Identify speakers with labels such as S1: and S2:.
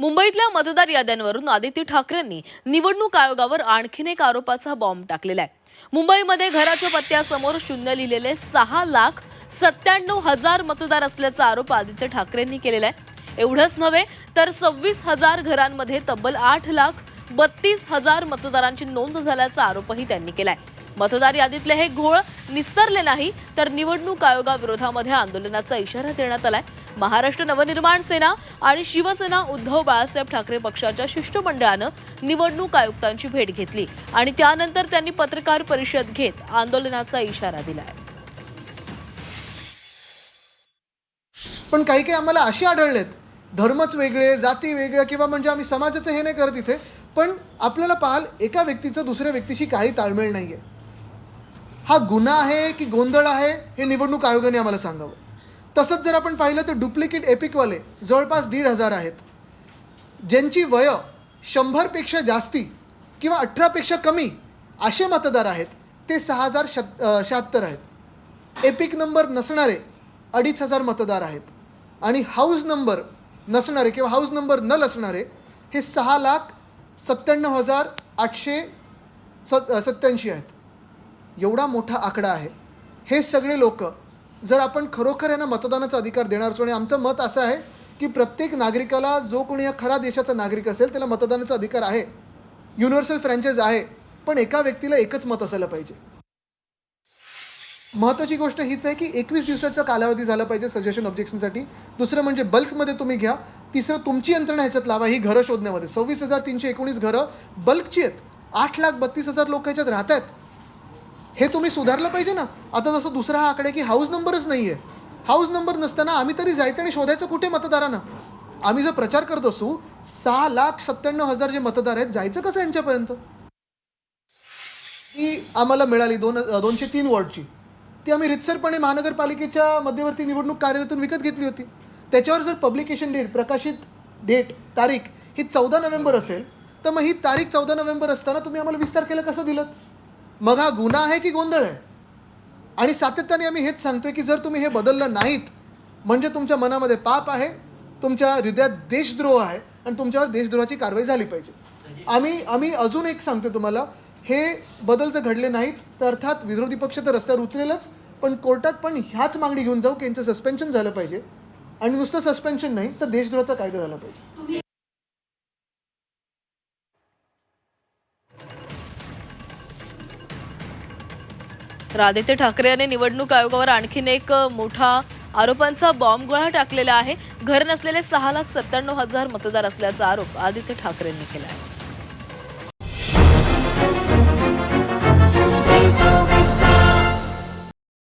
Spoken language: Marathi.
S1: मुंबईतल्या मतदार याद्यांवरून आदित्य ठाकरेंनी निवडणूक आयोगावर आणखीन एक आरोपाचा बॉम्ब टाकलेला आहे. मुंबईमध्ये घराच्या पत्त्यासमोर शून्य लिहिलेले सहा लाख सत्त्याण्णव हजार मतदार असल्याचा आरोप आदित्य ठाकरेंनी केलेला आहे. एवढंच नव्हे तर सव्वीस हजार घरांमध्ये तब्बल आठ लाख बत्तीस हजार मतदारांची नोंद झाल्याचा आरोपही त्यांनी केलाय. मतदार यादीतले हे घोळ निस्तरले नाही तर निवडणूक आयोगाविरोधामध्ये आंदोलनाचा इशारा देण्यात आलाय. महाराष्ट्र नवनिर्माण सेना आणि शिवसेना उद्धव बाळासाहेब ठाकरे पक्षाच्या शिष्टमंडळानं निवडणूक आयुक्तांची भेट घेतली आणि त्यानंतर त्यांनी पत्रकार परिषद घेत आंदोलनाचा इशारा दिलाय.
S2: पण काही काही आम्हाला असे आढळलेत. धर्मच वेगळे जाती वेगळ्या किंवा म्हणजे आम्ही समाजाचं हे नाही करत इथे पण आपल्याला पाहाल एका व्यक्तीचं दुसऱ्या व्यक्तीशी काही ताळमेळ नाही आहे हा गुन्हा आहे की गोंधळ आहे हे निवडणूक आयोगाने आम्हाला सांगावं. तसंच जर आपण पाहिलं तर डुप्लिकेट एपिकवाले जवळपास दीड हजार आहेत. ज्यांची वय शंभरपेक्षा जास्ती किंवा अठरापेक्षा कमी असे मतदार आहेत ते सहा हजार शत शहात्तर आहेत. एपिक नंबर नसणारे अडीच हजार मतदार आहेत. आणि हाऊस नंबर नसणारे किंवा हाऊस नंबर न असणारे हे सहा लाख सत्त्याण्णव हजार आठशे सत सत्याऐंशी आहेत. एवढा मोठा आकडा आहे. हे सगळे लोक जर आपण खरोखर यांना मतदानाचा अधिकार देणार असो आणि आमचं मत असं आहे की प्रत्येक नागरिकाला जो कोणी हा खरा देशाचा नागरिक असेल त्याला मतदानाचा अधिकार आहे. युनिव्हर्सल फ्रँचाईज आहे पण एका व्यक्तीला एकच मत असायला पाहिजे. महत्त्वाची गोष्ट हीच आहे की एकवीस दिवसाचा कालावधी झाला पाहिजे सजेशन ऑब्जेक्शनसाठी दुसरं म्हणजे बल्कमध्ये तुम्ही घ्या. तिसरं तुमची यंत्रणा ह्याच्यात लावा ही घरं शोधण्यामध्ये. सव्वीस हजार तीनशे एकोणीस घरं बल्कची आहेत. आठ लाख बत्तीस हजार लोक ह्याच्यात राहत आहेत हे तुम्ही सुधारलं पाहिजे ना. आता जसं दुसरा हा आकडे की हाऊस नंबरच नाही आहे हाऊस नंबर नसताना आम्ही तरी जायचं आणि शोधायचं कुठे मतदारांना. आम्ही जर प्रचार करत असू सहा लाख सत्त्याण्णव हजार जे मतदार आहेत जायचं कसं यांच्यापर्यंत? ती आम्हाला मिळाली दोन दोनशे तीन वॉर्डची. ती आम्ही रितसरपणे महानगरपालिकेच्या मध्यवर्ती निवडणूक कार्यालयातून विकत घेतली होती. त्याच्यावर जर पब्लिकेशन डेट प्रकाशित डेट तारीख ही चौदा नोव्हेंबर असेल तर मग ही तारीख चौदा नोव्हेंबर असताना तुम्ही आम्हाला वीस तारखेला कसं दिलं मग हा गुन्हा आहे की गोंधळ आहे? आणि सातत्याने आम्ही हेच सांगतोय की जर तुम्ही हे बदललं नाहीत म्हणजे तुमच्या मनामध्ये पाप आहे तुमच्या हृदयात देशद्रोह आहे आणि तुमच्यावर देशद्रोहाची कारवाई झाली पाहिजे. आम्ही आम्ही अजून एक सांगतो तुम्हाला हे बदल जर घडले नाहीत तर अर्थात विरोधी पक्ष तर रस्त्यावर उतरेलच पण कोर्टात पण ह्याच मागणी घेऊन जाऊ की यांचं सस्पेन्शन झालं पाहिजे. आणि नुसतं सस्पेन्शन नाही तर देशद्रोहाचा कायदा झाला पाहिजे.
S1: तर आदित्य ठाकरे यांनी निवडणूक आयोगावर आणखीन एक मोठा आरोपांचा बॉम्बगोळा टाकलेला आहे. घर नसलेले सहा लाख सत्त्याण्णव हजार मतदार असल्याचा आरोप आदित्य ठाकरेंनी केला आहे.